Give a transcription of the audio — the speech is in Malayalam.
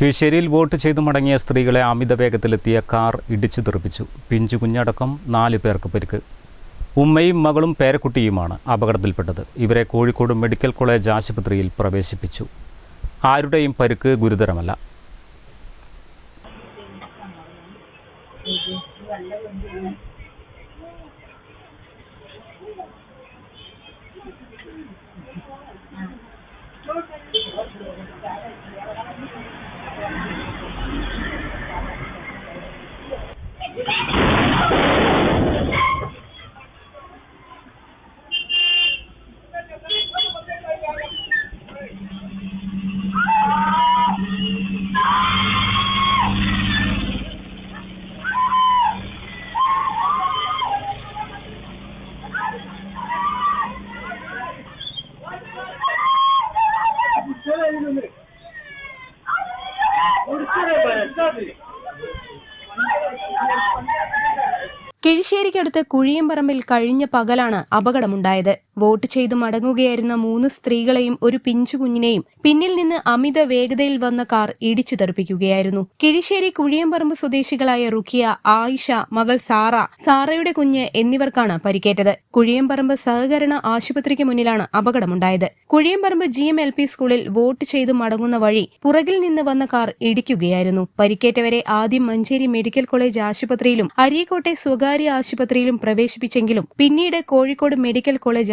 കീഴ്ശേരിയിൽ വോട്ട് ചെയ്തു മടങ്ങിയ സ്ത്രീകളെ അമിത വേഗത്തിലെത്തിയ കാർ ഇടിച്ചു തെറിപ്പിച്ചു. പിഞ്ചു കുഞ്ഞടക്കം നാല് പേർക്ക് പരിക്ക്. ഉമ്മയും മകളും പേരക്കുട്ടിയുമാണ് അപകടത്തിൽപ്പെട്ടത്. ഇവരെ കോഴിക്കോട് മെഡിക്കൽ കോളേജ് ആശുപത്രിയിൽ പ്രവേശിപ്പിച്ചു. ആരുടെയും പരുക്ക് ഗുരുതരമല്ല. കിഴിശ്ശേരിക്കടുത്ത് കുഴിയമ്പറമ്പിൽ കഴിഞ്ഞ പകലാണ് അപകടമുണ്ടായത്. വോട്ട് ചെയ്ത് മടങ്ങുകയായിരുന്ന മൂന്ന് സ്ത്രീകളെയും ഒരു പിഞ്ചുകുഞ്ഞിനെയും പിന്നിൽ നിന്ന് അമിത വേഗതയിൽ വന്ന കാർ ഇടിച്ചു തെറിപ്പിക്കുകയായിരുന്നു. കിഴിശ്ശേരി കുഴിയമ്പറമ്പ് സ്വദേശികളായ റുഖിയ ആയിഷ മകൾ സാറ സാറയുടെ കുഞ്ഞ് എന്നിവർക്കാണ് പരിക്കേറ്റത്. കുഴിയമ്പറമ്പ് സഹകരണ ആശുപത്രിക്ക് മുന്നിലാണ് അപകടമുണ്ടായത്. Kuzhiyamparamba G M L P സ്കൂളിൽ വോട്ട് ചെയ്ത് മടങ്ങുന്ന വഴി പുറകിൽ നിന്ന് വന്ന കാർ ഇടിക്കുകയായിരുന്നു. പരിക്കേറ്റവരെ ആദ്യം മഞ്ചേരി മെഡിക്കൽ കോളേജ് ആശുപത്രിയിലും അരീക്കോട്ടെ സ്വകാര്യ ആശുപത്രിയിലും പ്രവേശിപ്പിച്ചെങ്കിലും പിന്നീട് കോഴിക്കോട് മെഡിക്കൽ കോളേജ്